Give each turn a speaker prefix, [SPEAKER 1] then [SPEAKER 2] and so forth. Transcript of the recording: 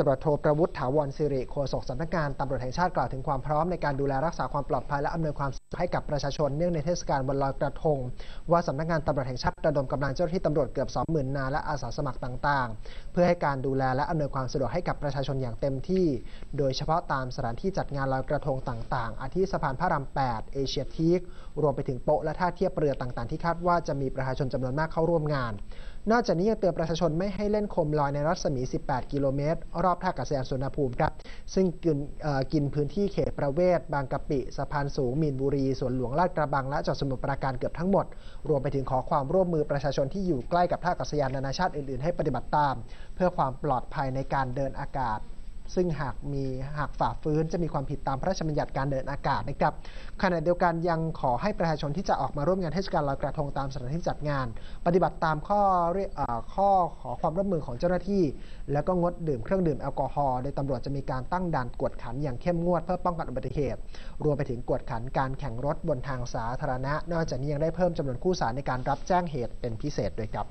[SPEAKER 1] ตำรวจโทประวุฒิถาวรสิริโฆษกสำนักงานตำรวจแห่งชาติกล่าวถึงความพร้อมในการดูแลรักษาความปลอดภัยและอำนวยความสะดวกให้กับประชาชนเนื่องในเทศกาลวันลอยกระทง ว่าสำนักงานตำรวจแห่งชาติระดมกำลังเจ้าหน้าที่ตำรวจเกือบ 20,000 นายและอาสาสมัครต่างๆ เพื่อให้การดูแลและอำนวยความสะดวกให้กับประชาชนอย่างเต็มที่ โดยเฉพาะตามสถานที่จัดงานลอยกระทงต่างๆ อาทิสะพานพระราม 8 เอเชียทีครวมไปถึงโป๊ะและท่าเทียบเรือต่างๆ ที่คาดว่าจะมีประชาชนจำนวนมากเข้าร่วมงาน นอกจากนี้ยังเตือนประชาชนไม่ให้เล่นโคมลอยในรัศมี 18 กิโลเมตร รอบท่าอากาศยานสุวรรณภูมิครับ ซึ่งกินกินพื้นที่เขตประเวศ บางกะปิ สะพานสูง มีนบุรี สวนหลวงลาดกระบัง และจังหวัดสมุทรปราการเกือบทั้งหมด รวมไปถึงขอความร่วมมือประชาชนที่อยู่ใกล้กับท่าอากาศยานนานาชาติอื่นๆ ให้ปฏิบัติตาม เพื่อความปลอดภัยในการเดินอากาศ ซึ่งหากมีหากฝ่าฝืนจะมีความผิดตามพระราชบัญญัติการเดินอากาศนะครับขณะเดียวกันยังขอให้ประชาชนที่จะออกมาร่วมงานเทศกาลลอยกระทงตามสถานที่จัดงาน ปฏิบัติตามข้อเรียกเอ่อข้อขอความร่วมมือของเจ้าหน้าที่ แล้วก็งดดื่มเครื่องดื่มแอลกอฮอล์โดยตำรวจจะมีการตั้งด่านกวดขันอย่างเข้มงวดเพื่อป้องกันอุบัติเหตุ รวมไปถึงกวดขันการแข่งรถบนทางสาธารณะ นอกจากนี้ยังได้เพิ่มจำนวนคู่สารในการรับแจ้งเหตุเป็นพิเศษด้วยครับ